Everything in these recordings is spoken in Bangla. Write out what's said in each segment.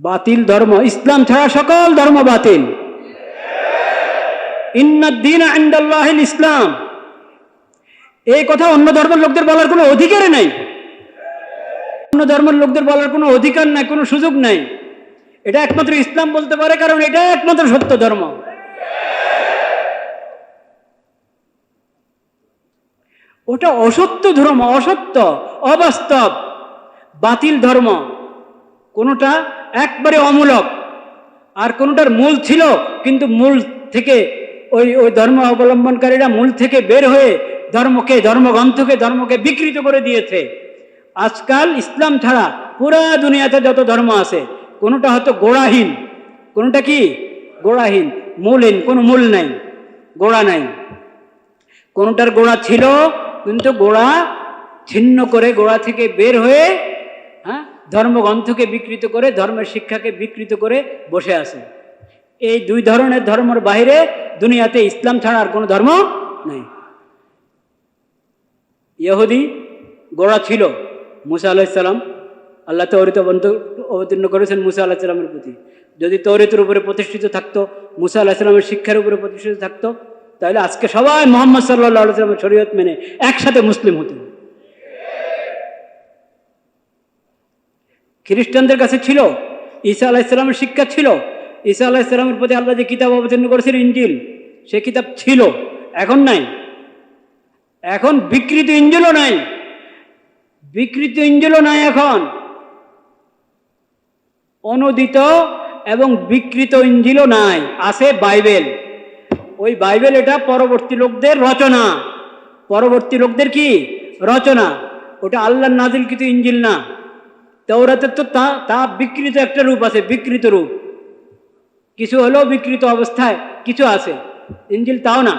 বাতিল ধর্ম, ইসলাম ছাড়া সকল ধর্ম বাতিল। ইসলাম। এই কথা অন্য ধর্মের লোকদের বলার কোনো অধিকার নাই। অন্য ধর্মের লোকদের বলার কোনো অধিকার নাই, কোনো সুযোগ নাই। এটা একমাত্র ইসলাম বলতে পারে, কারণ এটা একমাত্র সত্য ধর্ম। ওটা অসত্য ধর্ম, অসত্য, অবাস্তব, বাতিল ধর্ম। কোনোটা একবারে অমূলক। আর কোনোটার মূল ছিল, কিন্তু মূল থেকে ওই ওই ধর্ম অবলম্বনকারীরা মূল থেকে বের হয়ে ধর্মকে, ধর্মগ্রন্থকে, ধর্মকে বিকৃত করে দিয়েছে। আজকাল ইসলাম ছাড়া পুরা দুনিয়াতে যত ধর্ম আছে, কোনোটা হয়তো গোড়াহীন। কোনোটা কি? গোড়াহীন। মূলহীন। কোনো মূল নাই। গোড়া নাই। কোনোটার গোড়া ছিল, কিন্তু গোড়া ছিন্ন করে গোড়া থেকে বের হয়ে হ্যাঁ ধর্মগ্রন্থকে বিকৃত করে, ধর্মের শিক্ষাকে বিকৃত করে বসে আছে। এই দুই ধরনের ধর্মের বাইরে দুনিয়াতে ইসলাম ছাড়া আর কোনো ধর্ম নেই। ইহুদি গোড়া ছিল মুসা আলাহিসাল্লাম আল্লাহ তৌরিত অবতীর্ণ করেছেন মুসা আলাহিসাল্লামের প্রতি। যদি তৌরিতের উপরে প্রতিষ্ঠিত থাকতো, মুসা আলাহিসাল্লামের শিক্ষার উপরে প্রতিষ্ঠিত থাকতো, তাহলে আজকে সবাই মোহাম্মদ সাল্লাহ আলাইসালামের শরীয়ত মেনে একসাথে মুসলিম হতো খ্রিস্টানদের কাছে ছিল, ঈসা আলাহিসাল্লামের শিক্ষা ছিল, ঈসা আলাহিসাল্লামের প্রতি আল্লাহ যে কিতাব অবতীর্ণ করেছিল ইঞ্জিল, সে কিতাব ছিল, এখন নাই। এখন বিকৃত ইঞ্জিলও নাই। বিকৃত ইঞ্জিলও নাই এখন। অনুদিত এবং বিকৃত ইঞ্জিলও নাই, আছে বাইবেল। ওই বাইবেল এটা পরবর্তী লোকদের রচনা। পরবর্তী লোকদের কি? রচনা। ওটা আল্লাহর নাজিল কিন্তু ইঞ্জিল না। তৌরাতের তো তা তা বিকৃত একটা রূপ আছে, বিকৃত রূপ। কিছু হলেও বিকৃত অবস্থায়, কিছু আছে। ইঞ্জিল তাও না।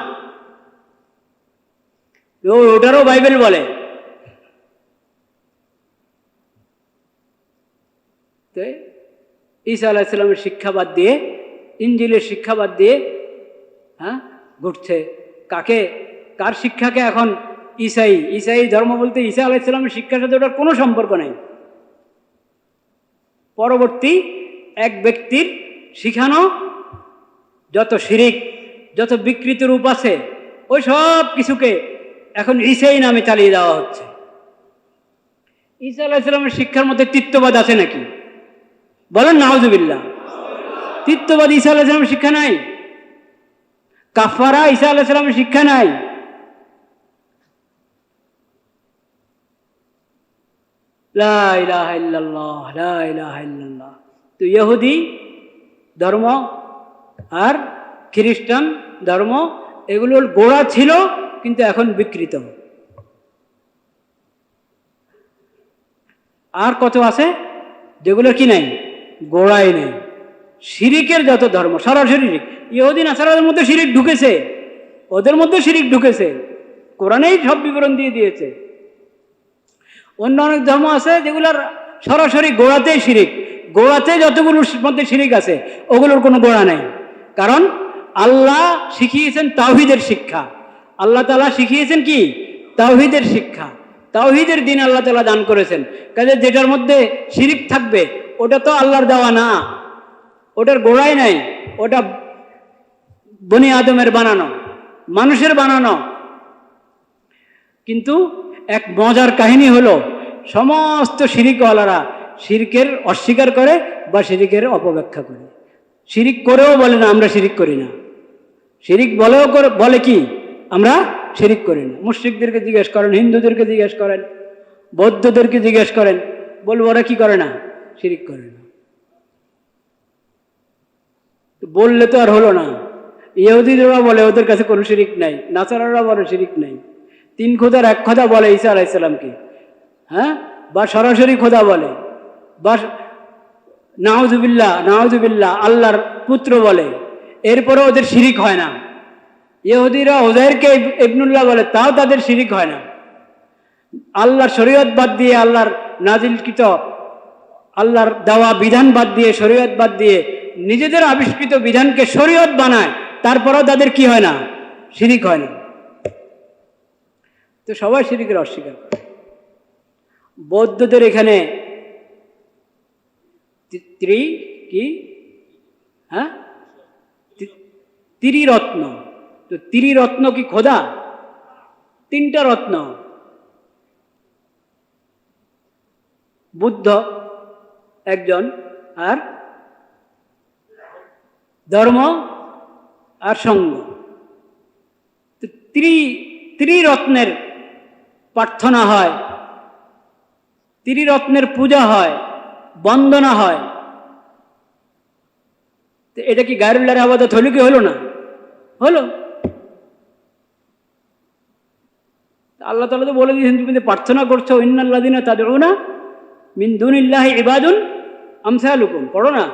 ওটারও বাইবেল বলে। ঈসা আলাহিসাল্লামের শিক্ষা বাদ দিয়ে, ইঞ্জিলের শিক্ষা বাদ দিয়ে হ্যাঁ ঘুরছে। কাকে? কার শিক্ষাকে এখন? ইসাই ইসাই ধর্ম বলতে ঈসা আলাহিসাল্লামের শিক্ষার সাথে ওটার কোনো সম্পর্ক নেই। পরবর্তী এক ব্যক্তির শিখানো যত শিরিক, যত বিকৃত রূপ আছে, ওই সব কিছুকে এখন ইসাই নামে চালিয়ে দেওয়া হচ্ছে। ঈসা আলাহিসাল্লামের শিক্ষার মধ্যে তিত্ববাদ আছে নাকি? বলেন নাহজুবিল্লা তিত্ববাদ ঈসা আলাহিসাল্লামের শিক্ষা নাই? কাফারা ঈসা আলাহিসাল্লামের শিক্ষা নাই? তো ইহুদি ধর্ম আর খ্রিস্টান ধর্ম, এগুলোর গোড়া ছিল কিন্তু এখন বিকৃত। আর কত আছে? যেগুলো কি নাই? গোড়াই নেই। শিরিকের যত ধর্ম সরাসরি ইহুদিন আসারের মধ্যে শিরিক ঢুকেছে। ওদের মধ্যে শিরিক ঢুকেছে। কোরআনেই সব বিবরণ দিয়ে দিয়েছে। অন্য অনেক ধর্ম আছে যেগুলোর সরাসরি গোড়াতেই শিরিক। গোড়াতে যতগুলোর মধ্যে শিরিক আছে, ওগুলোর কোনো গোড়া নেই। কারণ আল্লাহ শিখিয়েছেন তাওহিদের শিক্ষা। আল্লাহ তালা শিখিয়েছেন কি? তাওহিদের শিক্ষা। তাওহিদের দিন আল্লাহ তালা দান করেছেন। কাজে যেটার মধ্যে শিরিক থাকবে, ওটা তো আল্লাহর দেওয়া না। ওটার গোড়াই নাই। ওটা বনি আদমের বানানো, মানুষের বানানো। কিন্তু এক মজার কাহিনী হলো, সমস্ত শিরিকওয়ালারা শিরিকের অস্বীকার করে বা শিরিকের অপব্যাখ্যা করে। শিরিক করেও বলে না, আমরা শিরিক করি না। শিরিক বলেও করে, বলে কি? আমরা শিরিক করি না। মুশ্রিকদেরকে জিজ্ঞেস করেন, হিন্দুদেরকে জিজ্ঞেস করেন, বৌদ্ধদেরকে জিজ্ঞেস করেন, বলব ওরা কি করে না? শিরিক করে না। বললে তো আর হলো না। ইহুদিরা বলে, ওদের কাছে কোনো শিরিক নাই নাসারারা বলে শিরিক নাই। তিন খোদার এক খোদা বলে ঈসা আলাইসাল্লামকে হ্যাঁ? বা সরাসরি খোদা বলে। বা নাউজুবিল্লা নাউজুবিল্লা আল্লাহর পুত্র বলে। এরপরে ওদের শিরিক হয় না। ইহুদিরা ওদেরকে ইবনুল্লাহ বলে, তাও তাদের শিরিক হয় না। আল্লাহর শরীয়ত বাদ দিয়ে, আল্লাহর নাজিলকৃত, আল্লাহর দেওয়া বিধান বাদ দিয়ে, শরীয়ত বাদ দিয়ে নিজেদের আবিষ্কৃত বিধানকে শরীয়ত বানায়, তারপরেও তাদের কি হয় না? শিরিক হয় না। তো সবাই শিরিকের অস্বীকার করে। বৌদ্ধদের এখানে ত্রি কি? হ্যাঁ? ত্রিরত্ন। তো ত্রিরত্ন কি খোদা? তিনটা রত্ন। বুদ্ধ একজন আর ধর্ম আর সঙ্গ। ত্রি, ত্রিরত্নের প্রার্থনা হয়। ত্রিরত্নের পূজা হয়, বন্দনা হয়। তো এটা কি গায়রুল্লাহর আবাদত হলো কি হলো না? হলো। আল্লাহ তালা তো বলে দিয়েছেন, তুমি প্রার্থনা করছ ইন্নাল্লাদিনা তাদের না মিন দুনিল্লাহ ইবাদুন আমসালুকুম। পড়ো না।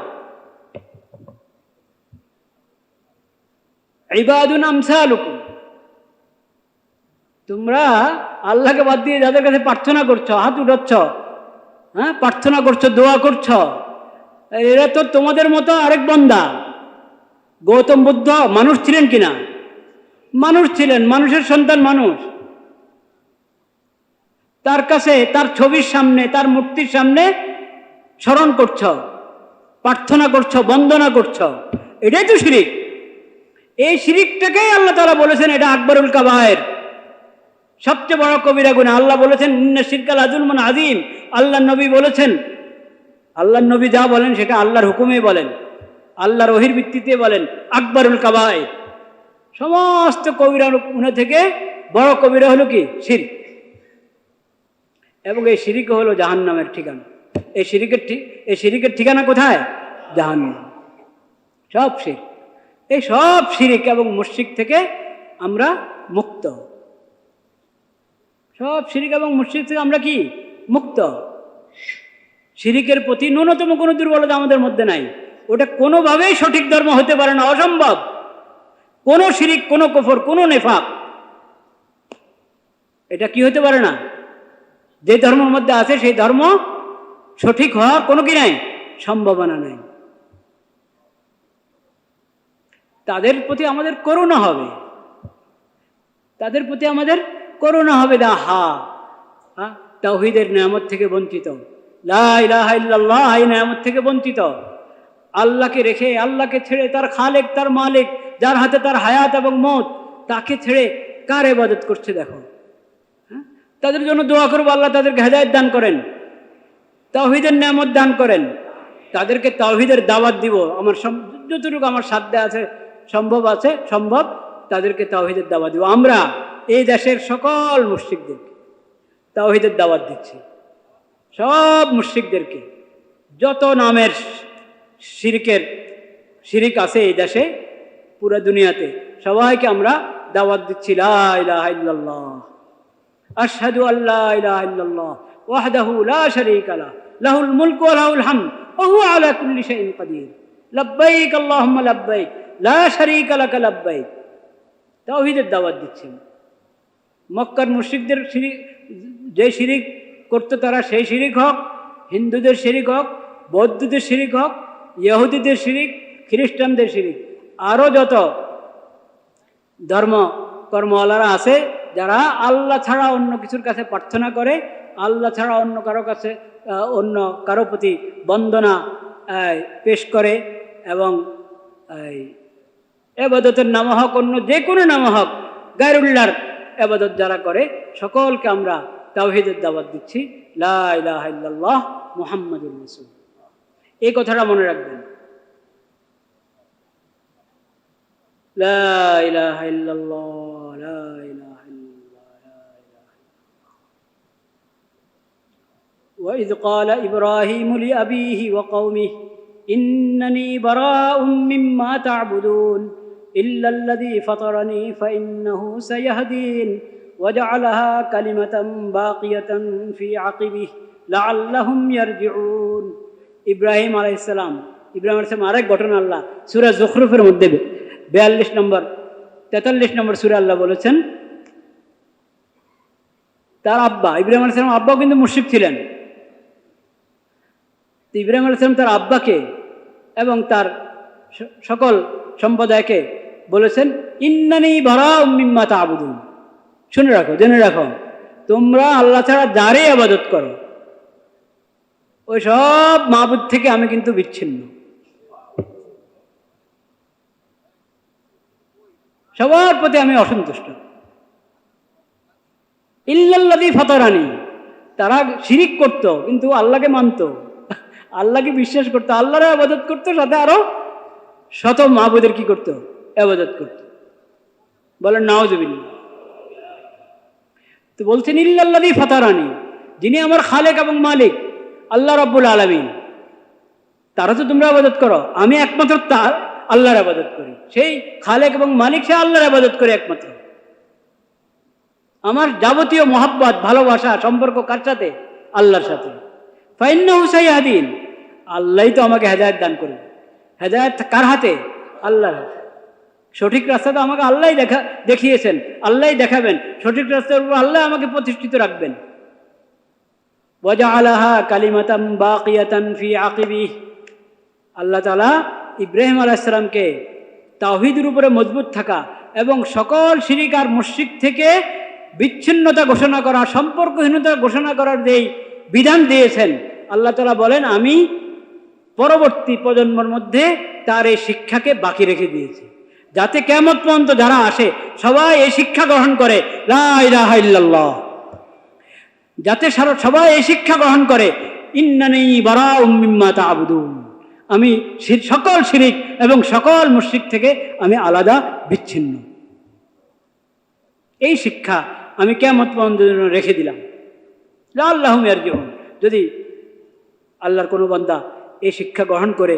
ইবাদুন আমসালুকুম। তোমরা আল্লাহকে বাদ দিয়ে যাদের কাছে প্রার্থনা করছ, হাত উঠাচ্ছ হ্যাঁ প্রার্থনা করছ, দোয়া করছ, এরা তো তোমাদের মতো আরেক বন্দা। গৌতম বুদ্ধ মানুষ ছিলেন কিনা? মানুষ ছিলেন, মানুষের সন্তান মানুষ। তার কাছে, তার ছবির সামনে, তার মূর্তির সামনে স্মরণ করছ, প্রার্থনা করছ, বন্দনা করছ। এটাই তো শিরিক। এই শিরিকটাকেই আল্লাহ তারা বলেছেন, এটা আকবরুল কাবায়ের। সবচেয়ে বড় কবিরা গুণা। আল্লাহ বলেছেন শিরকাল আজুল মান আজিম আল্লাহ নবী বলেছেন আল্লাহ নবী যা বলেন সেটা আল্লাহর হুকুমে বলেন, আল্লাহর ওহির ভিত্তিতে বলেন, আকবরুল কাবায় সমস্ত কবিরা গুণা থেকে বড় কবিরা হলো কি? শির। এবং এই সিরিক হলো জাহান্নামের ঠিকানা। এই সিরিকের ঠিক এই সিরিকের ঠিকানা কোথায়? জাহান্নাম। সব শির। এই সব শিরিক এবং মুশিক থেকে আমরা মুক্ত। সব শিরিক এবং মুশিক থেকে আমরা কি? মুক্ত। শিরিকের প্রতি ন্যূনতম কোনো দুর্বলতা আমাদের মধ্যে নাই। ওটা কোনোভাবেই সঠিক ধর্ম হতে পারে না, অসম্ভব। কোনো শিরিক, কোনো কফর, কোনো নেফাক। এটা কি হতে পারে না? যে ধর্মের মধ্যে আছে, সেই ধর্ম সঠিক হওয়ার কোনো কি নাই? সম্ভাবনা নাই। তাদের প্রতি আমাদের করুণা হবে। তাদের প্রতি আমাদের করুণা হবে দা হা। হ্যাঁ তাহিদের নিয়ামত থেকে বঞ্চিত। লাহ নিয়ামত থেকে বঞ্চিত। আল্লাহকে রেখে, আল্লাহকে ছেড়ে তার খালেক, তার মালিক, যার হাতে তার হায়াত এবং মত, তাকে ছেড়ে কার এবাদত করছে দেখো? তাদের জন্য দোয়া করব, আল্লাহ তাদেরকে হেদায়ত দান করেন। তাওহিদের নিয়ামত দান করেন। তাদেরকে তাওহিদের দাওয়াত দিব। আমার যতটুকু আমার সাধ্যে আছে, সম্ভব আছে, সম্ভব, তাদেরকে তাওহিদের দাওয়াত দিব। আমরা এই দেশের সকল মুশ্রিকদেরকে তাওহিদের দাওয়াত দিচ্ছি। সব মুশ্রিকদেরকে, যত নামের শিরিকের শিরিক আছে এই দেশে, পুরো দুনিয়াতে সবাইকে আমরা দাওয়াত দিচ্ছি, লা ইলাহা ইল্লাল্লাহ। আশহাদু আল্লা ইলাহা ইল্লাল্লাহ, ওয়াহদাহু লা শারীকা লা, লাহুল মুলকু ওয়া লাহুল হামদ, ওয়া হুয়া আলা কুল্লি শাইইন কাদির। লাব্বাইক আল্লাহুম্মা লাব্বাইক, লা শারীকা লাকা লাব্বাইক। তাওহীদের দাওয়াত দিচ্ছেন মক্কার মুশরিকদের শিরিক, যে শিরিক করতো তারা সেই শিরিক হোক, হিন্দুদের শিরিক হোক, বৌদ্ধদের শিরিক হোক, ইহুদিদের শিরিক, খ্রিস্টানদের শিরিক আরও যত ধর্ম কর্মওয়ালারা আছে, যারা আল্লাহ ছাড়া অন্য কিছুর কাছে প্রার্থনা করে, আল্লাহ ছাড়া অন্য কারও কাছে অন্য কারও প্রতি বন্দনা পেশ করে এবং এবাদতের নাম হোক, অন্য যে কোনো নাম হোক, গায়রুল্লাহর এবাদত যারা করে সকলকে আমরা তাওহিদের দাওয়াত দিচ্ছি লা ইলাহা ইল্লাল্লাহ মুহাম্মাদুর রাসূল এই কথাটা মনে রাখবেন লা ইলাহা ইল্লাল্লাহ লা ইলাহা ইল্লাল্লাহ লা ইলাহা وإذ قال إبراهيم لأبيه وقومه إنني براء مما تعبدون إلا الذي فطرني فإنه سيهدين وجعلها كلمة باقية في عقبه لعلهم يرجعون ইব্রাহিম আলাইসালাম ইব্রাহিম আলাইসালাম আরেক ঘটনা আল্লাহ সুরা জখরুফের মধ্যে বিয়াল্লিশ নম্বর তেতাল্লিশ নম্বর সুরা আল্লাহ বলেছেন তার আব্বা ইব্রাহিম আলাইসালাম আব্বাও কিন্তু মুশিক ছিলেন তো ইব্রাহিম আলাইসালাম তার আব্বাকে এবং তার স- সকল সম্প্রদায়কে বলেছেন, ইন্নানি ভরা মিম্মা তাবুদুন। শুনে রাখো, জেনে রাখো। তোমরা আল্লাহ ছাড়া যারে আবাদত করো, ওই সব মাহবুদ থেকে আমি কিন্তু বিচ্ছিন্ন। সবার প্রতি আমি অসন্তুষ্ট। ইল্লাল্লাদি ফতরানি, তারা শিরিক করত, কিন্তু আল্লাহকে মানত। আল্লাহকে বিশ্বাস করতো, আল্লাহরা আবাদত করতো, সাথে আরও শত মাহবুদের কি করতো? আবাদত করতো। বলেন নাওজবিল্লা তো বলছেন ইল্লাল্লাদি ফতারানি, যিনি আমার খালেক এবং মালিক, আল্লাহ রব্বুল আলমিন। তারা তো তোমরা আবাদত করো, আমি একমাত্র তার, আল্লাহর আবাদত করি। সেই খালেক এবং মালিক সে আল্লাহর আবাদত করে একমাত্র। আমার যাবতীয় মহাব্বত, ভালোবাসা, সম্পর্ক কার সাথে? আল্লাহর সাথে। ফাইন্না হুসাই হাদিন আল্লাহ তো আমাকে হেদায়ত দান করবে। হেদায়ত কার হাতে? আল্লাহর হাতে। সঠিক রাস্তা তো আমাকে আল্লাহ দেখা, দেখিয়েছেন আল্লাহ দেখাবেন। সঠিক রাস্তার উপর আল্লাহ আমাকে প্রতিষ্ঠিত রাখবেন। আলাহা কালিমাতাম ফি আল্লাহ তালা ইব্রাহিম আলাইসালামকে তাওহিদের উপরে মজবুত থাকা এবং সকল শিরিক আর মুশ্রিক থেকে বিচ্ছিন্নতা ঘোষণা করা, সম্পর্কহীনতা ঘোষণা করার যেই বিধান দিয়েছেন, আল্লাহ তালা বলেন, আমি পরবর্তী প্রজন্মর মধ্যে তার এই শিক্ষাকে বাকি রেখে দিয়েছি। যাতে কেমত পর্যন্ত যারা আসে, সবাই এই শিক্ষা গ্রহণ করে। লা ইলাহা যাতে সবাই এই শিক্ষা গ্রহণ করে। ইন্নানি বারা তাবুদুন। আমি সকল শিরিক এবং সকল মুশরিক থেকে আমি আলাদা, বিচ্ছিন্ন। এই শিক্ষা আমি কেমত পর্যন্ত রেখে দিলাম। আল্লাহ মেয়ার জীবন যদি আল্লাহর কোনো বান্দা এই শিক্ষা গ্রহণ করে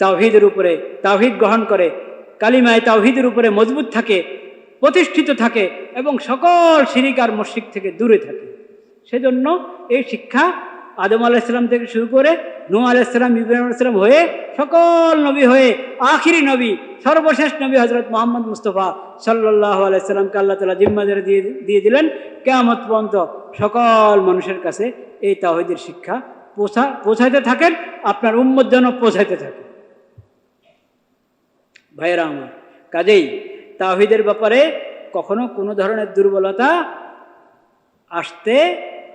তাওহিদের উপরে, তাওহিদ গ্রহণ করে, কালিমায় তাওহিদের উপরে মজবুত থাকে, প্রতিষ্ঠিত থাকে এবং সকল শিরিক আর মস্যিক থেকে দূরে থাকে। সেজন্য এই শিক্ষা আদম আলাইসালাম থেকে শুরু করে নু আলাইসালাম ইব্রাহিম আলাইসালাম হয়ে সকল নবী হয়ে আখিরি নবী, সর্বশেষ নবী হজরত মোহাম্মদ মুস্তফা সাল্লাহ আলাইসাল্লামকে আল্লাহ তালা জিম্মাদের দিয়ে দিয়ে দিলেন। কেয়ামত পর্যন্ত সকল মানুষের কাছে এই তাওহিদের শিক্ষা পৌঁছা, পৌঁছাইতে থাকেন, আপনার উম্মত যেন পৌঁছাইতে থাকে। ভাইয়েরা আমার। কাজেই তাহিদের ব্যাপারে কখনো কোনো ধরনের দুর্বলতা আসতে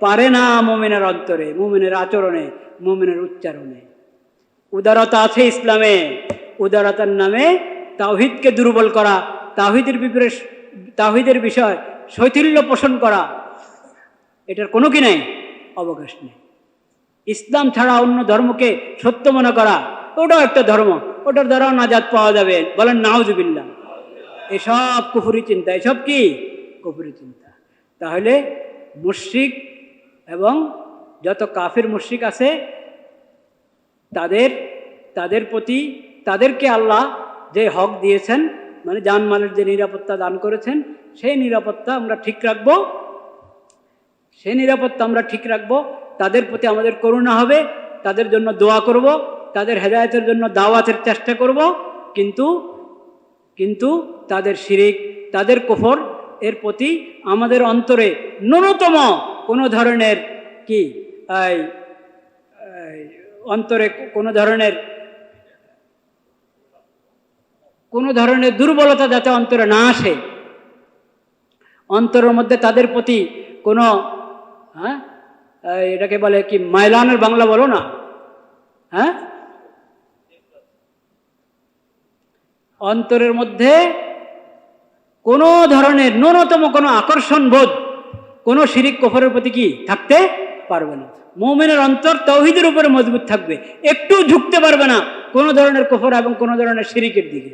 পারে না মোমেনের অন্তরে, মোমেনের আচরণে, মোমেনের উচ্চারণে। উদারতা আছে ইসলামে, উদারতার নামে তাওহিদকে দুর্বল করা তাহিদের বিপরে তাহিদের বিষয় শৈথিল্য পোষণ করা, এটার কোনো কি নেই? অবকাশ নেই। ইসলাম ছাড়া অন্য ধর্মকে সত্য মনে করা, ওটাও একটা ধর্ম। ওটার দ্বারাও নাজাদ পাওয়া যাবে। বলেন নাউজুবিল্লা এসব কুফুরি চিন্তা। এসব কি? কুফুরি চিন্তা। তাহলে মুশ্রিক এবং যত কাফের মুশ্রিক আছে, তাদের তাদের প্রতি, তাদেরকে আল্লাহ যে হক দিয়েছেন মানে জানমালের যে নিরাপত্তা দান করেছেন, সেই নিরাপত্তা আমরা ঠিক রাখব। সেই নিরাপত্তা আমরা ঠিক রাখব। তাদের প্রতি আমাদের করুণা হবে। তাদের জন্য দোয়া করব। তাদের হেদায়তের জন্য দাওয়াতের চেষ্টা করব, কিন্তু কিন্তু তাদের শিরিক, তাদের কুফর এর প্রতি আমাদের অন্তরে ন্যূনতম কোনো ধরনের কি অন্তরে কোনো ধরনের কোনো ধরনের দুর্বলতা যাতে অন্তরে না আসে, অন্তরের মধ্যে তাদের প্রতি কোনো হ্যাঁ এটাকে বলে কি, মাইলানের বাংলা বলো না হ্যাঁ অন্তরের মধ্যে কোনো ধরনের ন্যূনতম কোনো আকর্ষণ বোধ কোনো শিরিক কফরের প্রতি কি থাকতে পারবে না। মৌমিনের অন্তর তৌহিদের উপরে মজবুত থাকবে। একটু ঝুঁকতে পারবে না কোনো ধরনের কফর এবং কোনো ধরনের শিরিকের দিকে।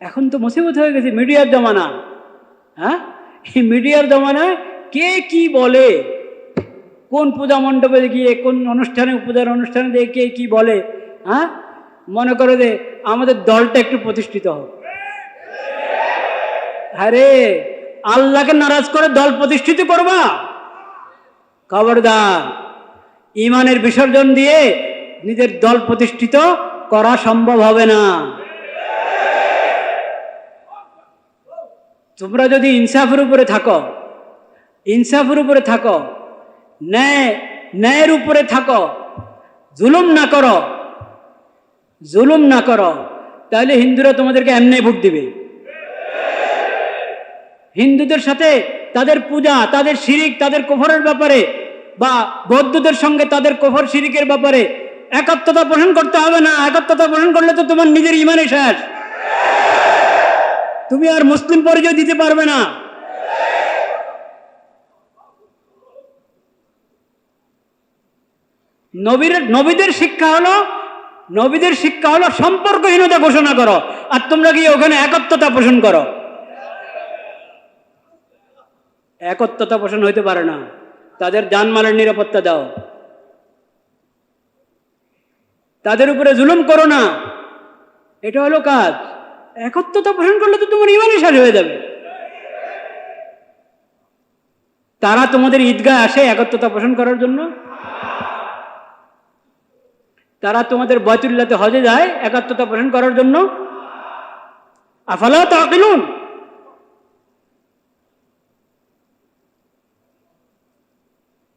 এখন তো মুসিবত হয়ে গেছে, মিডিয়ার জমানা হ্যাঁ? এই মিডিয়ার জমানায় কে কি বলে? কোন পূজা মণ্ডপে গিয়ে, কোন অনুষ্ঠানে, পূজার অনুষ্ঠানে দিয়ে কে কি বলে হ্যাঁ মনে করো যে আমাদের দলটা একটু প্রতিষ্ঠিত হোক। আরে, আল্লাহকে নারাজ করে দল প্রতিষ্ঠিত করবা? খবরদার, ইমানের বিসর্জন দিয়ে নিজের দল প্রতিষ্ঠিত করা সম্ভব হবে না। তোমরা যদি ইনসাফের উপরে থাকো, ইনসাফের উপরে থাকো ন্যায়, ন্যায়ের উপরে থাকো। জুলুম না করো। জুলুম না করো। তাহলে হিন্দুরা তোমাদেরকে এমনি ভোট দিবে। হিন্দুদের সাথে তাদের পূজা, তাদের শিরিক, তাদের কফরের ব্যাপারে বা বৌদ্ধদের সঙ্গে তাদের কফর শিরিকের ব্যাপারে একাত্মতা পোষণ করতে হবে না। একাত্মতা পোষণ করলে তো তোমার নিজের ইমানে শেষ। তুমি আর মুসলিম পরিচয় দিতে পারবে না। নবীর, নবীদের শিক্ষা হলো, নবীদের শিক্ষা হলো সম্পর্কহীনতা ঘোষণা করো, আর তোমরা গিয়ে ওখানে একত্বতা পোষণ করো? একত্বতা পোষণ হইতে পারে না। তাদের জানমালের নিরাপত্তা দাও। তাদের উপরে জুলুম করো না। এটা হলো কাজ। একত্বতা পোষণ করলে তো তোমার ইমানই শেষ হয়ে যাবে। তারা তোমাদের ঈদগাহ আসে একত্বতা পোষণ করার জন্য? তারা তোমাদের বয়তুল্লাতে হজে যায় একাত্মতা পোষণ করার জন্য। আফালা তাকিলুন?